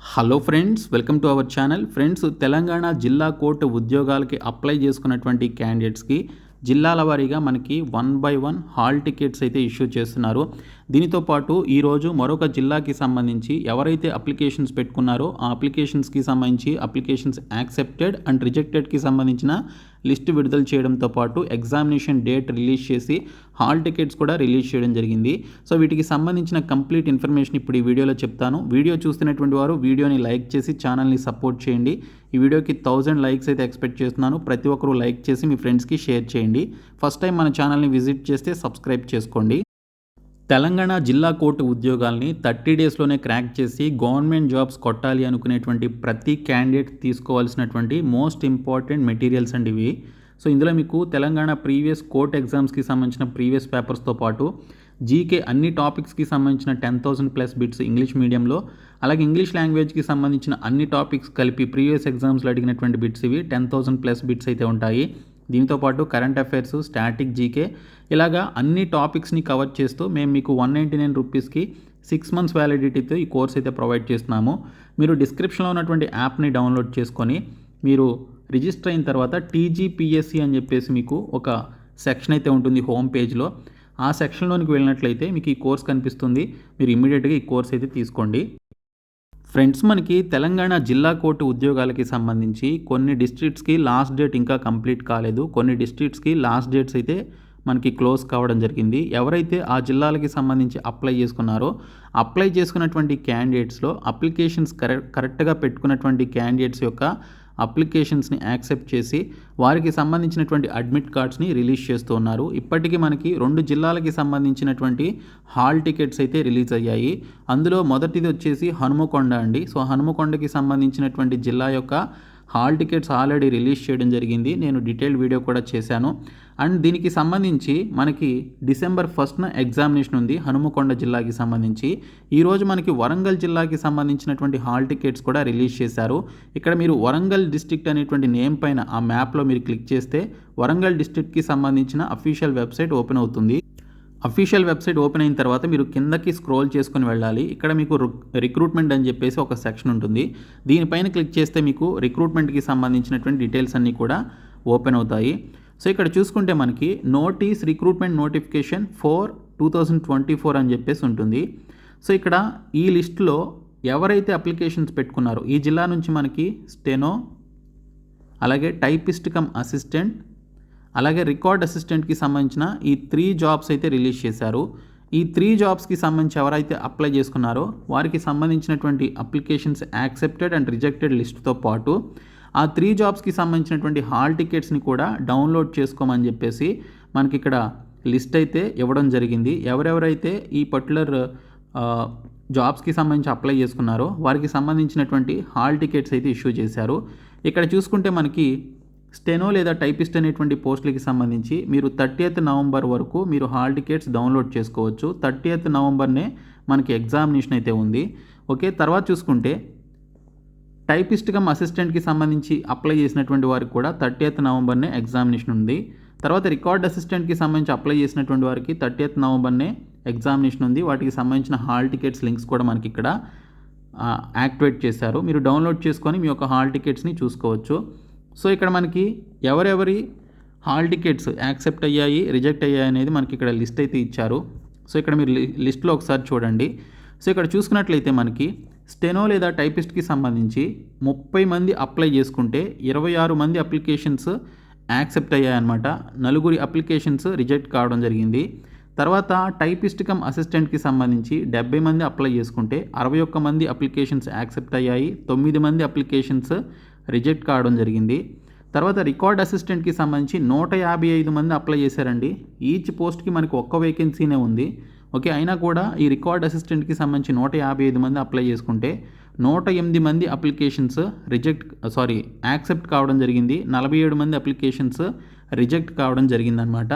Hello friends welcome to our channel friends Telangana జిల్లా court ఉద్యోగాలకి apply చేసుకున్నటువంటి క్యాండిడేట్స్కి జిల్లాల వారీగా మనకి one by one hall tickets అయితే ఇష్యూ చేస్తున్నారు. దీనితో పాటు ఈరోజు మరొక జిల్లాకి సంబంధించి ఎవరైతే అప్లికేషన్స్ పెట్టుకున్నారో ఆ అప్లికేషన్స్కి సంబంధించి అప్లికేషన్స్ యాక్సెప్టెడ్ అండ్ రిజెక్టెడ్కి సంబంధించిన లిస్ట్ విడుదల చేయడంతో పాటు ఎగ్జామినేషన్ డేట్ రిలీజ్ చేసి హాల్ టికెట్స్ కూడా రిలీజ్ చేయడం జరిగింది. సో వీటికి సంబంధించిన కంప్లీట్ ఇన్ఫర్మేషన్ ఇప్పుడు ఈ వీడియోలో చెప్తాను. వీడియో చూస్తున్నటువంటి వారు వీడియోని లైక్ చేసి ఛానల్ని సపోర్ట్ చేయండి. ఈ వీడియోకి థౌజండ్ లైక్స్ అయితే ఎక్స్పెక్ట్ చేస్తున్నాను. ప్రతి ఒక్కరూ లైక్ చేసి మీ ఫ్రెండ్స్కి షేర్ చేయండి. ఫస్ట్ టైం మన ఛానల్ని విజిట్ చేస్తే సబ్స్క్రైబ్ చేసుకోండి. తెలంగాణ జిల్లా కోర్టు ఉద్యోగాల్ని థర్టీ డేస్లోనే క్రాక్ చేసి గవర్నమెంట్ జాబ్స్ కొట్టాలి అనుకునేటువంటి ప్రతి క్యాండిడేట్ తీసుకోవాల్సినటువంటి మోస్ట్ ఇంపార్టెంట్ మెటీరియల్స్ అండి ఇవి. సో ఇందులో మీకు తెలంగాణ ప్రీవియస్ కోర్ట్ ఎగ్జామ్స్కి సంబంధించిన ప్రీవియస్ పేపర్స్తో పాటు జీకే అన్ని టాపిక్స్కి సంబంధించిన ten thousand plus bits English మీడియంలో అలాగే ఇంగ్లీష్ లాంగ్వేజ్కి సంబంధించిన అన్ని టాపిక్స్ కలిపి ప్రీవియస్ ఎగ్జామ్స్లో అడిగినటువంటి బిట్స్ ఇవి. టెన్ థౌసండ్ ప్లస్ బిట్స్ అయితే ఉంటాయి. దీంతో పాటు కరెంట్ అఫైర్స్ స్టాటిక్ జీకే ఇలాగా అన్ని టాపిక్స్ని కవర్ చేస్తూ మేము మీకు వన్ నైంటీ నైన్ రూపీస్కి సిక్స్ మంత్స్ వ్యాలిడిటీతో ఈ కోర్స్ అయితే ప్రొవైడ్ చేస్తున్నాము. మీరు డిస్క్రిప్షన్లో ఉన్నటువంటి యాప్ని డౌన్లోడ్ చేసుకొని మీరు రిజిస్టర్ అయిన తర్వాత టీజీపీఎస్సి అని చెప్పేసి మీకు ఒక సెక్షన్ అయితే ఉంటుంది హోమ్ పేజ్లో ఆ సెక్షన్లోనికి వెళ్ళినట్లయితే మీకు ఈ కోర్స్ కనిపిస్తుంది. మీరు ఇమ్మీడియట్గా ఈ కోర్స్ అయితే తీసుకోండి. ఫ్రెండ్స్ మనకి తెలంగాణ జిల్లా కోర్టు ఉద్యోగాలకి సంబంధించి కొన్ని డిస్ట్రిక్ట్స్కి లాస్ట్ డేట్ ఇంకా కంప్లీట్ కాలేదు. కొన్ని డిస్ట్రిక్ట్స్కి లాస్ట్ డేట్స్ అయితే మనకి క్లోజ్ కావడం జరిగింది. ఎవరైతే ఆ జిల్లాలకి సంబంధించి అప్లై చేసుకున్నారో అప్లై చేసుకున్నటువంటి క్యాండిడేట్స్లో అప్లికేషన్స్ కరెక్ట్ కరెక్ట్గా పెట్టుకున్నటువంటి క్యాండిడేట్స్ యొక్క అప్లికేషన్స్ని యాక్సెప్ట్ చేసి వారికి సంబంధించినటువంటి అడ్మిట్ కార్డ్స్ని రిలీజ్ చేస్తూ ఉన్నారు. ఇప్పటికీ మనకి రెండు జిల్లాలకి సంబంధించినటువంటి హాల్ టికెట్స్ అయితే రిలీజ్ అయ్యాయి. అందులో మొదటిది వచ్చేసి హనుమకొండ అండి. సో హనుమకొండకి సంబంధించినటువంటి జిల్లా యొక్క హాల్ టికెట్స్ ఆల్రెడీ రిలీజ్ చేయడం జరిగింది. నేను డీటెయిల్ వీడియో కూడా చేశాను. అండ్ దీనికి సంబంధించి మనకి డిసెంబర్ ఫస్ట్న ఎగ్జామినేషన్ ఉంది హనుమకొండ జిల్లాకి సంబంధించి. ఈరోజు మనకి వరంగల్ జిల్లాకి సంబంధించినటువంటి హాల్ టికెట్స్ కూడా రిలీజ్ చేశారు. ఇక్కడ మీరు వరంగల్ డిస్ట్రిక్ట్ అనేటువంటి నేమ్ పైన ఆ మ్యాప్లో మీరు క్లిక్ చేస్తే వరంగల్ డిస్ట్రిక్ట్కి సంబంధించిన అఫీషియల్ వెబ్సైట్ ఓపెన్ అవుతుంది. అఫీషియల్ వెబ్సైట్ ఓపెన్ అయిన తర్వాత మీరు కిందకి స్క్రోల్ చేసుకొని వెళ్ళాలి. ఇక్కడ మీకు రిక్రూట్మెంట్ అని చెప్పేసి ఒక సెక్షన్ ఉంటుంది. దీనిపైన క్లిక్ చేస్తే మీకు రిక్రూట్మెంట్కి సంబంధించినటువంటి డీటెయిల్స్ అన్నీ కూడా ఓపెన్ అవుతాయి. సో ఇక్కడ చూసుకుంటే మనకి notice recruitment notification for two thousand twenty four అని చెప్పేసి ఉంటుంది. సో ఇక్కడ ఈ లిస్ట్లో ఎవరైతే అప్లికేషన్స్ పెట్టుకున్నారో ఈ జిల్లా నుంచి మనకి స్టెనో అలాగే టైపిస్ట్ కమ్ అసిస్టెంట్ అలాగే రికార్డ్ అసిస్టెంట్కి సంబంధించిన ఈ త్రీ జాబ్స్ అయితే రిలీజ్ చేశారు. ఈ త్రీ జాబ్స్కి సంబంధించి ఎవరైతే అప్లై చేసుకున్నారో వారికి సంబంధించినటువంటి అప్లికేషన్స్ యాక్సెప్టెడ్ అండ్ రిజెక్టెడ్ లిస్ట్తో పాటు ఆ త్రీ జాబ్స్కి సంబంధించినటువంటి హాల్ టికెట్స్ని కూడా డౌన్లోడ్ చేసుకోమని చెప్పేసి మనకి ఇక్కడ లిస్ట్ అయితే ఇవ్వడం జరిగింది. ఎవరెవరైతే ఈ పర్టికులర్ జాబ్స్కి సంబంధించి అప్లై చేసుకున్నారో వారికి సంబంధించినటువంటి హాల్ టికెట్స్ అయితే ఇష్యూ చేశారు. ఇక్కడ చూసుకుంటే మనకి స్టెనో లేదా టైపిస్ట్ అనేటువంటి పోస్టులకి సంబంధించి మీరు థర్టీయత్ నవంబర్ వరకు మీరు హాల్ టికెట్స్ డౌన్లోడ్ చేసుకోవచ్చు. థర్టీయత్ నవంబర్నే మనకి ఎగ్జామినేషన్ అయితే ఉంది. ఓకే తర్వాత చూసుకుంటే టైపిస్ట్ కమ్ అసిస్టెంట్కి సంబంధించి అప్లై చేసినటువంటి వారికి కూడా థర్టీయత్ నవంబర్నే ఎగ్జామినేషన్ ఉంది. తర్వాత రికార్డ్ అసిస్టెంట్కి సంబంధించి అప్లై చేసినటువంటి వారికి థర్టీయత్ నవంబర్నే ఎగ్జామినేషన్ ఉంది. వాటికి సంబంధించిన హాల్ టికెట్స్ లింక్స్ కూడా మనకి ఇక్కడ యాక్టివేట్ చేశారు. మీరు డౌన్లోడ్ చేసుకొని మీ యొక్క హాల్ టికెట్స్ని చూసుకోవచ్చు. సో ఇక్కడ మనకి ఎవరెవరి హాల్ టికెట్స్ యాక్సెప్ట్ అయ్యాయి రిజెక్ట్ అయ్యాయి అనేది మనకి ఇక్కడ లిస్ట్ అయితే ఇచ్చారు. సో ఇక్కడ మీరు లిస్ట్లో ఒకసారి చూడండి. సో ఇక్కడ చూసుకున్నట్లయితే మనకి స్టెనో లేదా టైపిస్ట్కి సంబంధించి ముప్పై మంది అప్లై చేసుకుంటే ఇరవై ఆరు మంది అప్లికేషన్స్ యాక్సెప్ట్ అయ్యాయన్నమాట. నలుగురి అప్లికేషన్స్ రిజెక్ట్ కావడం జరిగింది. తర్వాత టైపిస్ట్ కమ్ అసిస్టెంట్కి సంబంధించి డెబ్బై మంది అప్లై చేసుకుంటే అరవై ఒక్క మంది అప్లికేషన్స్ యాక్సెప్ట్ అయ్యాయి తొమ్మిది మంది అప్లికేషన్స్ రిజెక్ట్ కావడం జరిగింది. తర్వాత రికార్డ్ అసిస్టెంట్కి సంబంధించి నూట యాభై ఐదు మంది అప్లై చేశారండి. ఈచ్ పోస్ట్కి మనకి ఒక్క వేకెన్సీనే ఉంది. ఓకే అయినా కూడా ఈ రికార్డ్ అసిస్టెంట్కి సంబంధించి నూట యాభై ఐదు మంది అప్లై చేసుకుంటే నూట ఎనిమిది మంది అప్లికేషన్స్ రిజెక్ట్ సారీ యాక్సెప్ట్ కావడం జరిగింది. నలభై ఏడు మంది అప్లికేషన్స్ రిజెక్ట్ కావడం జరిగిందనమాట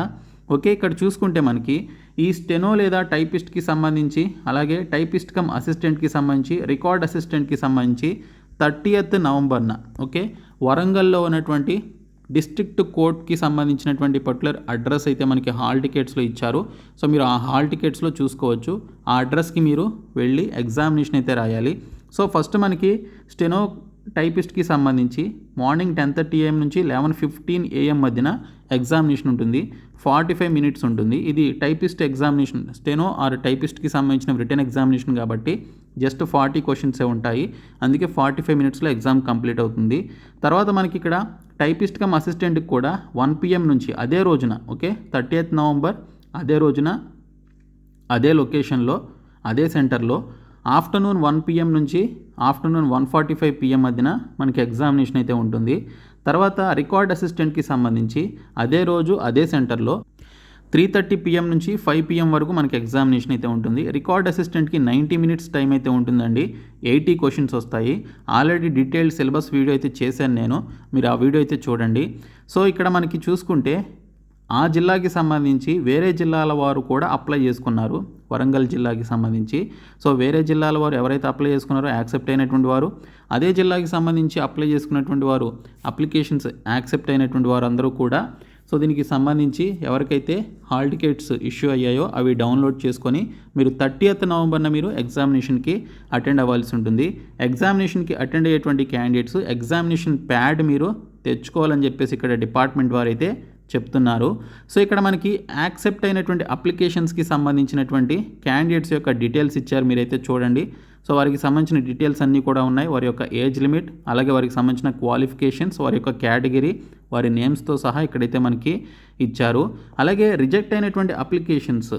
ఓకే ఇక్కడ చూసుకుంటే మనకి ఈ స్టెనో లేదా టైపిస్ట్కి సంబంధించి అలాగే టైపిస్ట్ కమ్ అసిస్టెంట్కి సంబంధించి రికార్డ్ అసిస్టెంట్కి సంబంధించి థర్టీయత్ నవంబర్న ఓకే వరంగల్లో ఉన్నటువంటి డిస్ట్రిక్ట్ కోర్ట్కి సంబంధించినటువంటి పర్టికులర్ అడ్రస్ అయితే మనకి హాల్ టికెట్స్లో ఇచ్చారు. సో మీరు ఆ హాల్ టికెట్స్లో చూసుకోవచ్చు. ఆ అడ్రస్కి మీరు వెళ్ళి ఎగ్జామినేషన్ అయితే రాయాలి. సో ఫస్ట్ మనకి స్టెనో టైపిస్ట్కి సంబంధించి మార్నింగ్ టెన్ థర్టీ ఏఎం నుంచి లెవెన్ ఫిఫ్టీన్ ఏఎం మధ్యన ఎగ్జామినేషన్ ఉంటుంది. ఫార్టీ ఫైవ్ మినిట్స్ ఉంటుంది. ఇది టైపిస్ట్ ఎగ్జామినేషన్ స్టెనో ఆర్ టైపిస్ట్కి సంబంధించిన రిటర్న్ ఎగ్జామినేషన్ కాబట్టి జస్ట్ ఫార్టీ క్వశ్చన్సే ఉంటాయి. అందుకే ఫార్టీ ఫైవ్ మినిట్స్లో ఎగ్జామ్ కంప్లీట్ అవుతుంది. తర్వాత మనకి ఇక్కడ టైపిస్ట్ కమ్ అసిస్టెంట్కి కూడా వన్ పిఎం నుంచి అదే రోజున ఓకే థర్టీ ఎయిత్ నవంబర్ అదే రోజున అదే లొకేషన్లో అదే సెంటర్లో ఆఫ్టర్నూన్ వన్ పిఎం నుంచి afternoon one forty five PM మధ్యన మనకి ఎగ్జామినేషన్ అయితే ఉంటుంది. తర్వాత రికార్డ్ అసిస్టెంట్కి సంబంధించి అదే రోజు అదే సెంటర్లో త్రీ థర్టీ పిఎం నుంచి ఫైవ్ పిఎం వరకు మనకి ఎగ్జామినేషన్ అయితే ఉంటుంది. రికార్డ్ అసిస్టెంట్కి నైంటీ మినిట్స్ టైం అయితే ఉంటుందండి. ఎయిటీ క్వశ్చన్స్ వస్తాయి. ఆల్రెడీ డీటెయిల్డ్ సిలబస్ వీడియో అయితే చేశాను నేను. మీరు ఆ వీడియో అయితే చూడండి. సో ఇక్కడ మనకి చూసుకుంటే ఆ జిల్లాకి సంబంధించి వేరే జిల్లాల వారు కూడా అప్లై చేసుకున్నారు. వరంగల్ జిల్లాకి సంబంధించి. సో వేరే జిల్లాల వారు ఎవరైతే అప్లై చేసుకున్నారో యాక్సెప్ట్ అయినటువంటి వారు అదే జిల్లాకి సంబంధించి అప్లై చేసుకున్నటువంటి వారు అప్లికేషన్స్ యాక్సెప్ట్ అయినటువంటి వారు అందరూ కూడా సో దీనికి సంబంధించి ఎవరికైతే హాల్ టికెట్స్ ఇష్యూ అయ్యాయో అవి డౌన్లోడ్ చేసుకొని మీరు థర్టీయత్ నవంబర్న మీరు ఎగ్జామినేషన్కి అటెండ్ అవ్వాల్సి ఉంటుంది. ఎగ్జామినేషన్కి అటెండ్ అయ్యేటువంటి క్యాండిడేట్స్ ఎగ్జామినేషన్ ప్యాడ్ మీరు తెచ్చుకోవాలని చెప్పేసి ఇక్కడ డిపార్ట్మెంట్ వారైతే చెప్తున్నారు. సో ఇక్కడ మనకి యాక్సెప్ట్ అయినటువంటి అప్లికేషన్స్కి సంబంధించినటువంటి క్యాండిడేట్స్ యొక్క డీటెయిల్స్ ఇచ్చారు మీరైతే చూడండి. సో వారికి సంబంధించిన డీటెయిల్స్ అన్నీ కూడా ఉన్నాయి. వారి యొక్క ఏజ్ లిమిట్ అలాగే వారికి సంబంధించిన క్వాలిఫికేషన్స్ వారి యొక్క కేటగిరీ వారి నేమ్స్తో సహా ఇక్కడైతే మనకి ఇచ్చారు. అలాగే రిజెక్ట్ అయినటువంటి అప్లికేషన్స్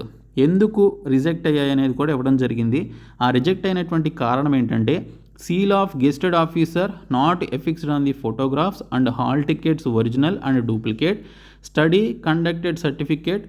ఎందుకు రిజెక్ట్ అయ్యాయి అనేది కూడా ఇవ్వడం జరిగింది. ఆ రిజెక్ట్ అయినటువంటి కారణం ఏంటంటే seal of gazetted officer not affixed on the photographs and hall tickets original and duplicate study conducted certificate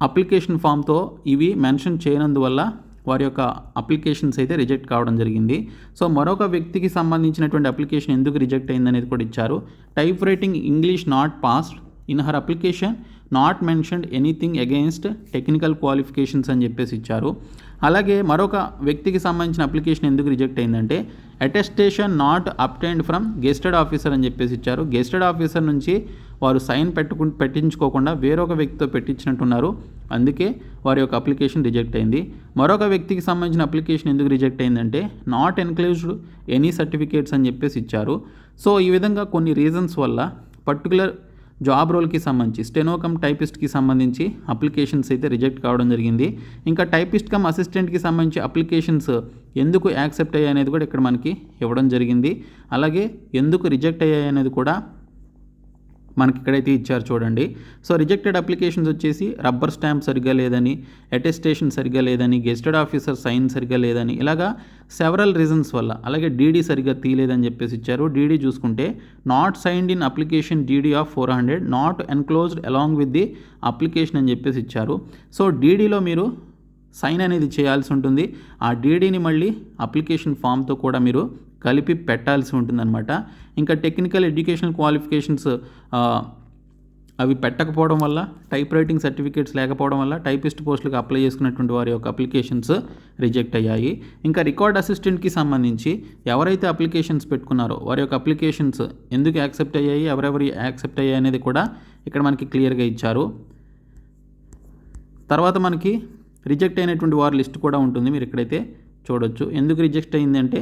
application ఫామ్తో ఇవి మెన్షన్ చేయనందువల్ల వారి యొక్క అప్లికేషన్స్ అయితే రిజెక్ట్ కావడం జరిగింది. సో మరొక వ్యక్తికి సంబంధించినటువంటి అప్లికేషన్ ఎందుకు రిజెక్ట్ అయిందనేది కూడా ఇచ్చారు. Type writing English not passed. In her application not mentioned anything against technical qualifications అని చెప్పేసి ఇచ్చారు. అలాగే మరొక వ్యక్తికి సంబంధించిన అప్లికేషన్ ఎందుకు రిజెక్ట్ అయిందంటే attestation not obtained from gazetted officer అని చెప్పేసి ఇచ్చారు. గెస్టెడ్ ఆఫీసర్ నుంచి వారు సైన్ పెట్టుకు పెట్టించుకోకుండా వేరొక వ్యక్తితో పెట్టించినట్టున్నారు. అందుకే వారి యొక్క అప్లికేషన్ రిజెక్ట్ అయింది. మరొక వ్యక్తికి సంబంధించిన అప్లికేషన్ ఎందుకు రిజెక్ట్ అయిందంటే నాట్ ఎన్క్లోజ్డ్ ఎనీ సర్టిఫికేట్స్ అని చెప్పేసి ఇచ్చారు. సో ఈ విధంగా కొన్ని రీజన్స్ వల్ల పర్టికులర్ జాబ్ రోల్కి సంబంధించి స్టెనోకమ్ టైపిస్ట్కి సంబంధించి అప్లికేషన్స్ అయితే రిజెక్ట్ కావడం జరిగింది. ఇంకా టైపిస్ట్ కమ్ అసిస్టెంట్కి సంబంధించి అప్లికేషన్స్ ఎందుకు యాక్సెప్ట్ అయ్యాయి అనేది కూడా ఇక్కడ మనకి ఇవ్వడం జరిగింది. అలాగే ఎందుకు రిజెక్ట్ అయ్యాయి అనేది కూడా మనకి ఇక్కడైతే ఇచ్చారు చూడండి. సో రిజెక్టెడ్ అప్లికేషన్స్ వచ్చేసి రబ్బర్ స్టాంప్ సరిగ్గా లేదని అటెస్టేషన్ సరిగ్గా లేదని గెస్టెడ్ ఆఫీసర్ సైన్ సరిగ్గా లేదని ఇలాగా సెవరల్ రీజన్స్ వల్ల అలాగే డీడీ సరిగ్గా తీయలేదని చెప్పేసి ఇచ్చారు. డీడీ చూసుకుంటే not signed in application DD of four hundred not enclosed along with the application అని చెప్పేసి ఇచ్చారు. సో డీడీలో మీరు సైన్ అనేది చేయాల్సి ఉంటుంది. ఆ డీడీని మళ్ళీ అప్లికేషన్ ఫామ్తో కూడా మీరు కలిపి పెట్టాల్సి ఉంటుందన్నమాట. ఇంకా టెక్నికల్ ఎడ్యుకేషనల్ క్వాలిఫికేషన్స్ అవి పెట్టకపోవడం వల్ల టైప్ రైటింగ్ సర్టిఫికేట్స్ లేకపోవడం వల్ల టైపిస్ట్ పోస్టులకు అప్లై చేసుకున్నటువంటి వారి యొక్క అప్లికేషన్స్ రిజెక్ట్ అయ్యాయి. ఇంకా రికార్డ్ అసిస్టెంట్కి సంబంధించి ఎవరైతే అప్లికేషన్స్ పెట్టుకున్నారో వారి యొక్క అప్లికేషన్స్ ఎందుకు యాక్సెప్ట్ అయ్యాయి ఎవరెవరు యాక్సెప్ట్ అయ్యాయి అనేది కూడా ఇక్కడ మనకి క్లియర్గా ఇచ్చారు. తర్వాత మనకి రిజెక్ట్ అయినటువంటి వారి లిస్ట్ కూడా ఉంటుంది మీరు ఇక్కడైతే చూడొచ్చు. ఎందుకు రిజెక్ట్ అయిందంటే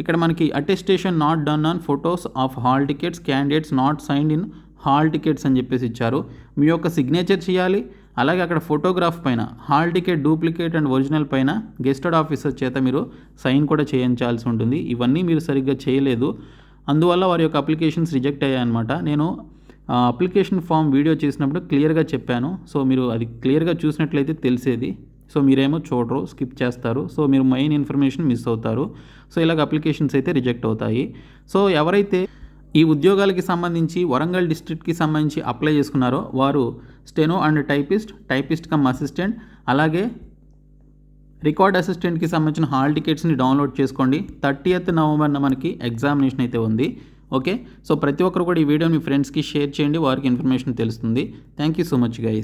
ఇక్కడ మనకి attestation not done on photos of hall tickets candidates not signed in hall tickets అని చెప్పేసి ఇచ్చారు. మీ యొక్క సిగ్నేచర్ చేయాలి అలాగే అక్కడ ఫోటోగ్రాఫ్ పైన hall ticket duplicate and original పైన గెస్టెడ్ ఆఫీసర్ చేత మీరు సైన్ కూడా చేయించాల్సి ఉంటుంది. ఇవన్నీ మీరు సరిగ్గా చేయలేదు. అందువల్ల వారి యొక్క అప్లికేషన్స్ రిజెక్ట్ అయ్యాయన్నమాట నేను అప్లికేషన్ ఫామ్ వీడియో చేసినప్పుడు క్లియర్గా చెప్పాను. సో మీరు అది క్లియర్గా చూసినట్లయితే తెలిసేది. సో మీరేమో చూడరు స్కిప్ చేస్తారు. సో మీరు మెయిన్ ఇన్ఫర్మేషన్ మిస్ అవుతారు. సో ఇలాగ అప్లికేషన్స్ అయితే రిజెక్ట్ అవుతాయి. సో ఎవరైతే ఈ ఉద్యోగాలకి సంబంధించి వరంగల్ డిస్ట్రిక్ట్కి సంబంధించి అప్లై చేసుకున్నారో వారు steno and typist typist cum assistant అలాగే రికార్డ్ అసిస్టెంట్కి సంబంధించిన హాల్ టికెట్స్ని డౌన్లోడ్ చేసుకోండి. థర్టీయత్ నవంబర్న మనకి ఎగ్జామినేషన్ అయితే ఉంది. ఓకే సో ప్రతి ఒక్కరు కూడా ఈ వీడియో మీ ఫ్రెండ్స్కి షేర్ చేయండి. వారికి ఇన్ఫర్మేషన్ తెలుస్తుంది. Thank you so much guys